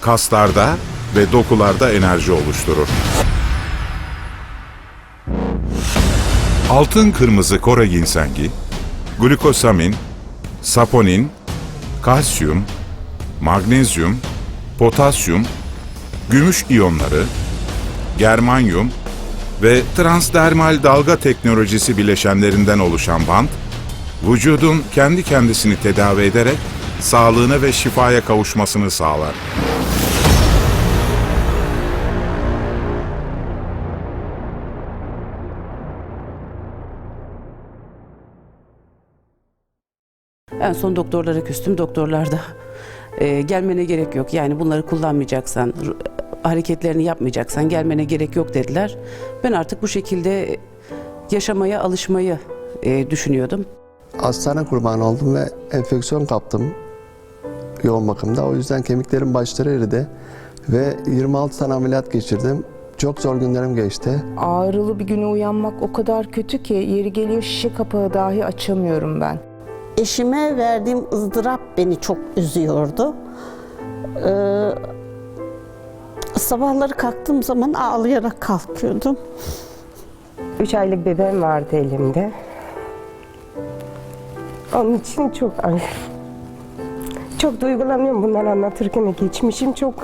kaslarda ve dokularda enerji oluşturur. Altın kırmızı kora ginsengi, glukosamin, saponin, kalsiyum, magnezyum, potasyum, gümüş iyonları, germanyum ve transdermal dalga teknolojisi bileşenlerinden oluşan bant, vücudun kendi kendisini tedavi ederek sağlığına ve şifaya kavuşmasını sağlar. En son doktorlara küstüm. Doktorlar da e, gelmene gerek yok. Yani bunları kullanmayacaksan, hareketlerini yapmayacaksan gelmene gerek yok dediler. Ben artık bu şekilde yaşamaya alışmayı e, düşünüyordum. Hastane kurbanı oldum ve enfeksiyon kaptım yoğun bakımda. O yüzden kemiklerim başları eridi ve 26 tane ameliyat geçirdim. Çok zor günlerim geçti. Ağrılı bir güne uyanmak o kadar kötü ki yeri geliyor şişe kapağı dahi açamıyorum ben. Eşime verdiğim ızdırap beni çok üzüyordu. Ee, sabahları kalktığım zaman ağlayarak kalkıyordum. Üç aylık bebeğim vardı elimde. Onun için çok ay, çok duygulanıyorum bunları anlatırken. Geçmişim çok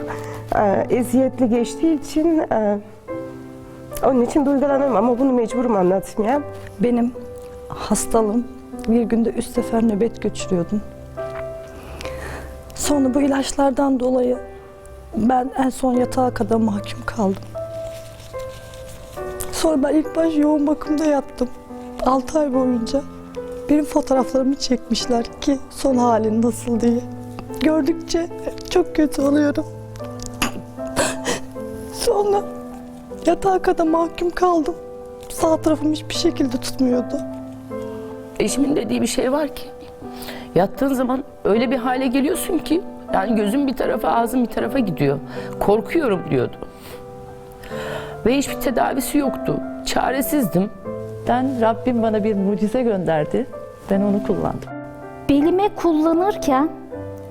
e, eziyetli geçtiği için e, onun için duygulanıyorum ama bunu mecburum anlatmaya. Benim hastalığım bir günde üç sefer nöbet geçiriyordum. Sonra bu ilaçlardan dolayı ben en son yatağa kadar mahkum kaldım. Sonra ben ilk baş yoğun bakımda yattım. 6 ay boyunca. Benim fotoğraflarımı çekmişler ki son halin nasıl diye. Gördükçe çok kötü oluyorum. Sonra yatağa kadar mahkum kaldım. Sağ tarafım hiçbir şekilde tutmuyordu. Eşimin dediği bir şey var ki yattığın zaman öyle bir hale geliyorsun ki yani gözüm bir tarafa ağzım bir tarafa gidiyor. Korkuyorum diyordu. Ve hiçbir tedavisi yoktu. Çaresizdim. Ben Rabbim bana bir mucize gönderdi. Ben onu kullandım. Belime kullanırken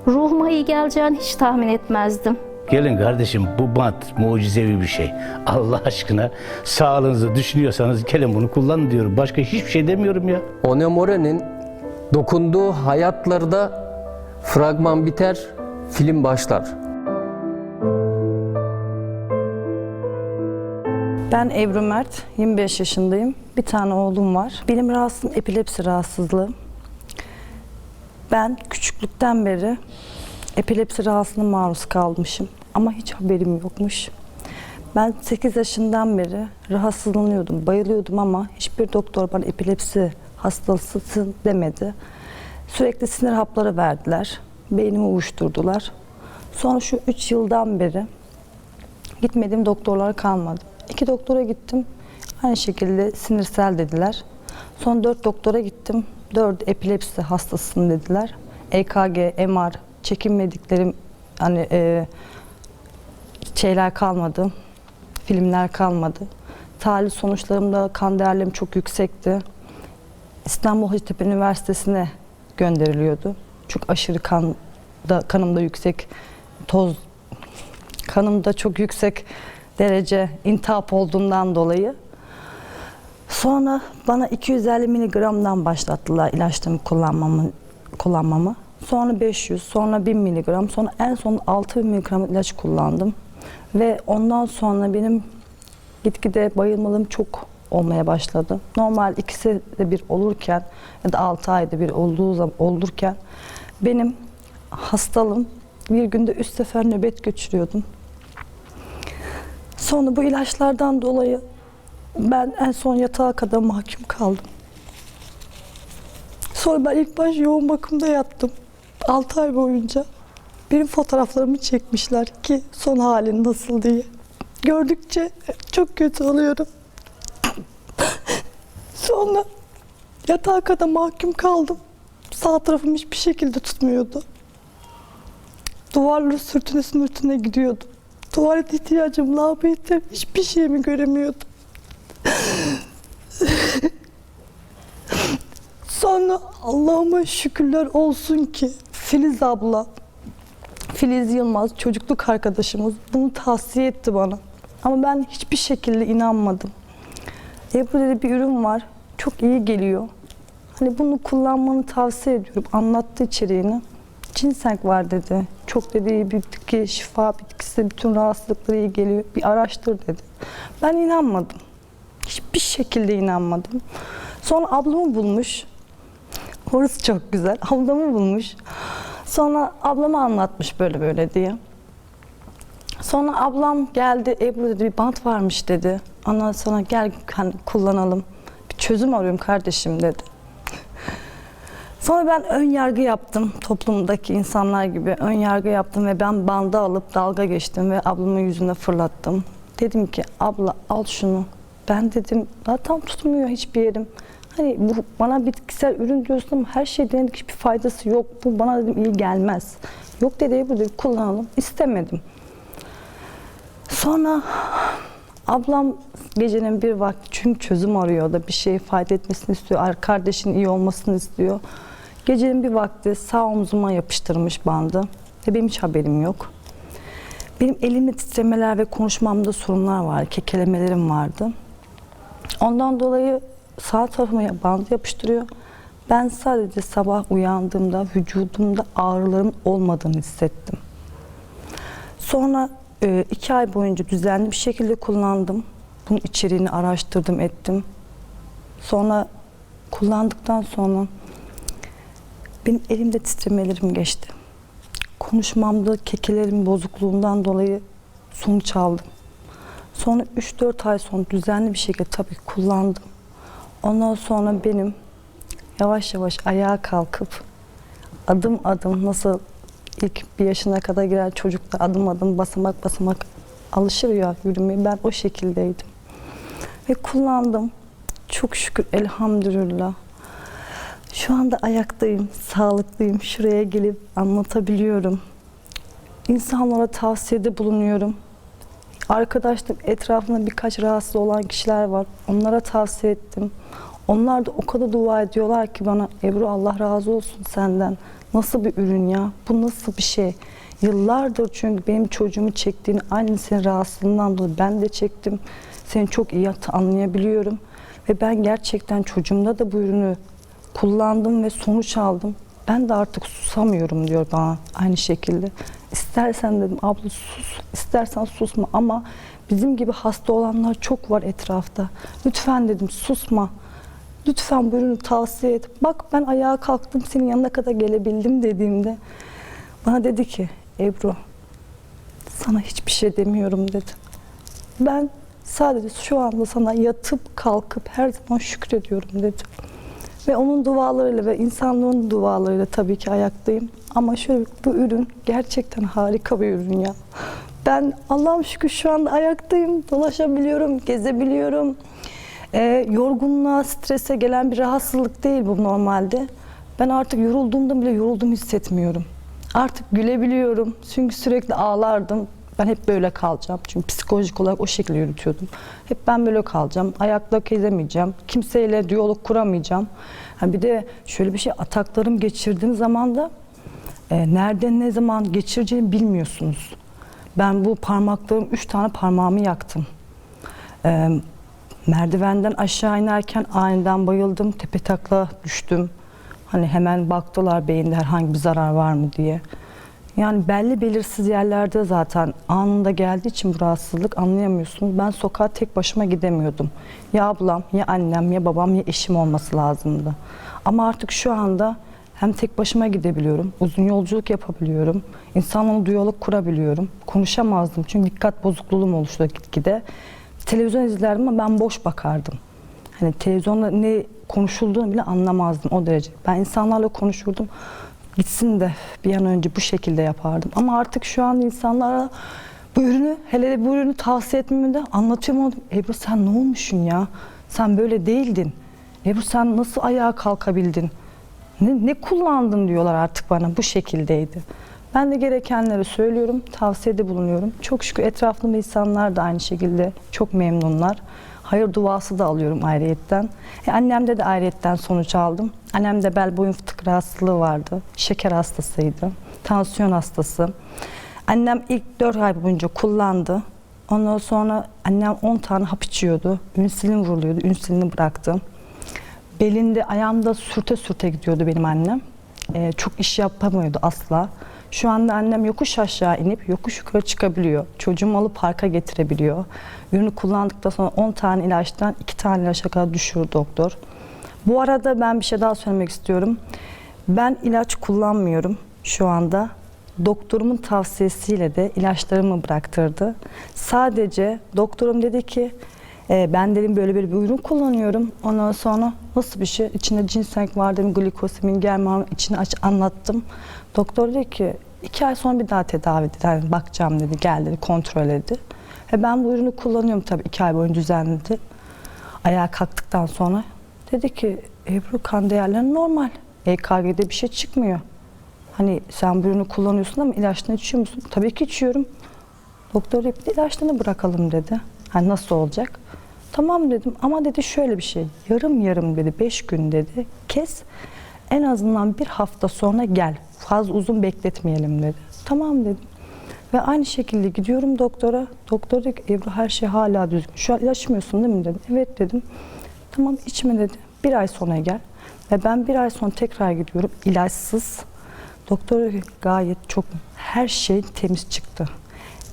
ruhuma iyi geleceğini hiç tahmin etmezdim. Gelin kardeşim bu bant mucizevi bir şey. Allah aşkına sağlığınızı düşünüyorsanız gelin bunu kullanın diyorum. Başka hiçbir şey demiyorum ya. Onemore'nin dokunduğu hayatlarda fragman biter, film başlar. Ben Ebru Mert, 25 yaşındayım. Bir tane oğlum var. Benim rahatsızlığım epilepsi rahatsızlığı. Ben küçüklükten beri epilepsi rahatsızlığına maruz kalmışım. Ama hiç haberim yokmuş. Ben 8 yaşından beri rahatsızlanıyordum, bayılıyordum ama hiçbir doktor bana epilepsi hastasısın demedi. Sürekli sinir hapları verdiler. Beynimi uyuşturdular. Sonra şu 3 yıldan beri Gitmediğim doktorlar kalmadı. İki doktora gittim. Aynı şekilde sinirsel dediler. Son dört doktora gittim. Dört epilepsi hastasısın dediler. EKG, MR, çekinmediklerim hani e, şeyler kalmadı. Filmler kalmadı. Tahlil sonuçlarımda kan değerlerim çok yüksekti. İstanbul Hacettepe Üniversitesi'ne gönderiliyordu. Çok aşırı kan da, kanımda yüksek toz kanımda çok yüksek derece intihap olduğundan dolayı. Sonra bana 250 miligramdan başlattılar ilaçlarımı kullanmamı, kullanmamı. Sonra 500, sonra 1000 miligram, sonra en son 6000 miligram ilaç kullandım. Ve ondan sonra benim gitgide bayılmalım çok olmaya başladı. Normal ikisi de bir olurken ya da 6 ayda bir olduğu zaman olurken benim hastalığım bir günde üç sefer nöbet geçiriyordum. Sonra bu ilaçlardan dolayı ben en son yatağa kadar mahkum kaldım. Sonra ben ilk baş yoğun bakımda yattım. 6 ay boyunca. Benim fotoğraflarımı çekmişler ki son halin nasıl diye. Gördükçe çok kötü oluyorum. Sonra yatağa kadar mahkum kaldım. Sağ tarafım hiçbir şekilde tutmuyordu. Duvarları sürtüne sürtüne gidiyordum. Tuvalet ihtiyacım, lavaboya ihtiyacım hiçbir şeyimi göremiyordum. Sonra Allah'ıma şükürler olsun ki Filiz abla Filiz Yılmaz, çocukluk arkadaşımız bunu tavsiye etti bana. Ama ben hiçbir şekilde inanmadım. Ebru dedi bir ürün var, çok iyi geliyor. Hani bunu kullanmanı tavsiye ediyorum. Anlattı içeriğini. Ginseng var dedi. Çok dedi iyi bir bitki, şifa bitkisi, bütün rahatsızlıklara iyi geliyor. Bir araştır dedi. Ben inanmadım. Hiçbir şekilde inanmadım. Sonra ablamı bulmuş. Orası çok güzel. Ablamı bulmuş. Sonra ablama anlatmış böyle böyle diye. Sonra ablam geldi, Ebru dedi bir bant varmış dedi. Ondan sonra gel hani kullanalım. Bir çözüm arıyorum kardeşim dedi. Sonra ben ön yargı yaptım toplumdaki insanlar gibi ön yargı yaptım ve ben bandı alıp dalga geçtim ve ablamın yüzüne fırlattım. Dedim ki abla al şunu. Ben dedim zaten tutmuyor hiçbir yerim. Hani bu bana bitkisel ürün diyorsun ama her şey denedik hiçbir faydası yok. Bu bana dedim iyi gelmez. Yok dedi bu dedi kullanalım. İstemedim. Sonra ablam gecenin bir vakti çünkü çözüm arıyor da bir şey fayda etmesini istiyor. ar- Kardeşinin iyi olmasını istiyor. Gecenin bir vakti sağ omzuma yapıştırmış bandı. Ve benim hiç haberim yok. Benim elimde titremeler ve konuşmamda sorunlar var, kekelemelerim vardı. Ondan dolayı sağ tarafıma bandı yapıştırıyor. Ben sadece sabah uyandığımda vücudumda ağrılarım olmadığını hissettim. Sonra e, iki ay boyunca düzenli bir şekilde kullandım. Bunun içeriğini araştırdım, ettim. Sonra kullandıktan sonra benim elimde titremelerim geçti. Konuşmamda kekelerim bozukluğundan dolayı sonuç aldım. Sonra 3-4 ay sonra düzenli bir şekilde tabii kullandım. Ondan sonra benim yavaş yavaş ayağa kalkıp adım adım nasıl ilk bir yaşına kadar giren çocuklar adım adım basamak basamak alışır ya yürümeye ben o şekildeydim. Ve kullandım. Çok şükür elhamdülillah. Şu anda ayaktayım, sağlıklıyım. Şuraya gelip anlatabiliyorum. İnsanlara tavsiyede bulunuyorum. Arkadaşlarım etrafında birkaç rahatsız olan kişiler var. Onlara tavsiye ettim. Onlar da o kadar dua ediyorlar ki bana Ebru Allah razı olsun senden. Nasıl bir ürün ya? Bu nasıl bir şey? Yıllardır çünkü benim çocuğumu çektiğini aynı senin rahatsızlığından dolayı ben de çektim. Seni çok iyi anlayabiliyorum. Ve ben gerçekten çocuğumda da bu ürünü kullandım ve sonuç aldım. Ben de artık susamıyorum diyor bana aynı şekilde. İstersen dedim abla sus, istersen susma ama bizim gibi hasta olanlar çok var etrafta. Lütfen dedim susma. Lütfen bu ürünü tavsiye et. Bak ben ayağa kalktım senin yanına kadar gelebildim dediğimde bana dedi ki Ebru sana hiçbir şey demiyorum dedi. Ben sadece şu anda sana yatıp kalkıp her zaman şükrediyorum dedi. Ve onun dualarıyla ve insanlığın dualarıyla tabii ki ayaktayım. Ama şöyle bu ürün gerçekten harika bir ürün ya. Ben Allah'ım şükür şu anda ayaktayım. Dolaşabiliyorum, gezebiliyorum. Ee, yorgunluğa, strese gelen bir rahatsızlık değil bu normalde. Ben artık yorulduğumda bile yorulduğumu hissetmiyorum. Artık gülebiliyorum. Çünkü sürekli ağlardım. Ben hep böyle kalacağım. Çünkü psikolojik olarak o şekilde yürütüyordum. Hep ben böyle kalacağım. Ayakta gezemeyeceğim. Kimseyle diyalog kuramayacağım. Ha bir de şöyle bir şey ataklarım geçirdiğim zaman da e, nereden ne zaman geçireceğimi bilmiyorsunuz. Ben bu parmaklarım, üç tane parmağımı yaktım. E, merdivenden aşağı inerken aniden bayıldım. Tepe takla düştüm. Hani hemen baktılar beyinde herhangi bir zarar var mı diye. Yani belli belirsiz yerlerde zaten anında geldiği için bu rahatsızlık anlayamıyorsunuz. Ben sokağa tek başıma gidemiyordum. Ya ablam, ya annem, ya babam, ya eşim olması lazımdı. Ama artık şu anda hem tek başıma gidebiliyorum, uzun yolculuk yapabiliyorum, insanlarla diyalog kurabiliyorum. Konuşamazdım çünkü dikkat bozukluğum oluştu gitgide. Televizyon izlerdim ama ben boş bakardım. Hani televizyonda ne konuşulduğunu bile anlamazdım o derece. Ben insanlarla konuşurdum gitsin de bir an önce bu şekilde yapardım. Ama artık şu an insanlara bu ürünü, hele de bu ürünü tavsiye etmemi de anlatıyorum. Onu, Ebru sen ne olmuşsun ya? Sen böyle değildin. Ebru sen nasıl ayağa kalkabildin? Ne, ne kullandın diyorlar artık bana bu şekildeydi. Ben de gerekenleri söylüyorum, tavsiyede bulunuyorum. Çok şükür etrafımda insanlar da aynı şekilde çok memnunlar. Hayır duası da alıyorum ayrıyetten. E, annemde de ayrıyetten sonuç aldım. Annemde bel boyun fıtık rahatsızlığı vardı. Şeker hastasıydı. Tansiyon hastası. Annem ilk 4 ay boyunca kullandı. Ondan sonra annem 10 tane hap içiyordu. Ünsülin vuruluyordu. Ünsülini bıraktı. Belinde, ayağımda sürte sürte gidiyordu benim annem. Ee, çok iş yapamıyordu asla. Şu anda annem yokuş aşağı inip yokuş yukarı çıkabiliyor. Çocuğumu alıp parka getirebiliyor. Ürünü kullandıktan sonra 10 tane ilaçtan 2 tane ilaça kadar düşürür doktor. Bu arada ben bir şey daha söylemek istiyorum. Ben ilaç kullanmıyorum şu anda. Doktorumun tavsiyesiyle de ilaçlarımı bıraktırdı. Sadece doktorum dedi ki e, ben dedim böyle bir ürün kullanıyorum. Ondan sonra nasıl bir şey? İçinde ginseng var dedim, glikosamin, german içine aç anlattım. Doktor dedi ki iki ay sonra bir daha tedavi dedi. Yani bakacağım dedi, gel dedi, kontrol dedi. E ben bu ürünü kullanıyorum tabii iki ay boyunca düzenledi. Ayağa kalktıktan sonra dedi ki Ebru kan değerlerin normal. EKG'de bir şey çıkmıyor. Hani sen bu ürünü kullanıyorsun ama ilaçlarını içiyor musun? Tabii ki içiyorum. Doktor dedi "Bir de ilaçlarını bırakalım dedi. Hani nasıl olacak? Tamam dedim ama dedi şöyle bir şey. Yarım yarım dedi beş gün dedi. Kes en azından bir hafta sonra gel. Fazla uzun bekletmeyelim dedi. Tamam dedim. Ve aynı şekilde gidiyorum doktora. Doktor dedi ki Ebru her şey hala düzgün. Şu an ilaç içmiyorsun değil mi dedim. Evet dedim. Tamam içme dedi. Bir ay sonra gel. Ve ben bir ay sonra tekrar gidiyorum ilaçsız. Doktor dedi gayet çok her şey temiz çıktı.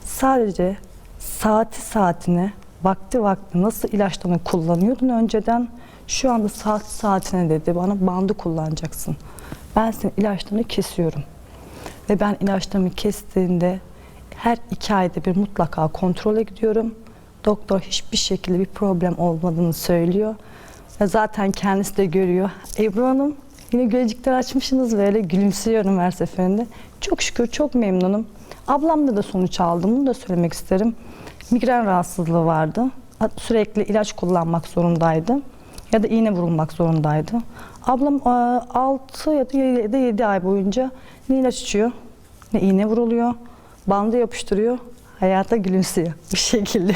Sadece saati saatine, vakti vakti nasıl ilaçlarını kullanıyordun önceden şu anda saat saatine dedi bana bandı kullanacaksın. Ben senin ilaçlarını kesiyorum. Ve ben ilaçlarımı kestiğinde her iki ayda bir mutlaka kontrole gidiyorum. Doktor hiçbir şekilde bir problem olmadığını söylüyor. Ve zaten kendisi de görüyor. Ebru Hanım yine gölcükler açmışsınız böyle gülümsüyorum her seferinde. Çok şükür çok memnunum. Ablamda da sonuç aldım. Bunu da söylemek isterim. Migren rahatsızlığı vardı. Sürekli ilaç kullanmak zorundaydı. Ya da iğne vurulmak zorundaydı. Ablam 6 ya da 7 ay boyunca ne ilaç içiyor, ne iğne vuruluyor, bandı yapıştırıyor, hayata gülümsüyor bir şekilde.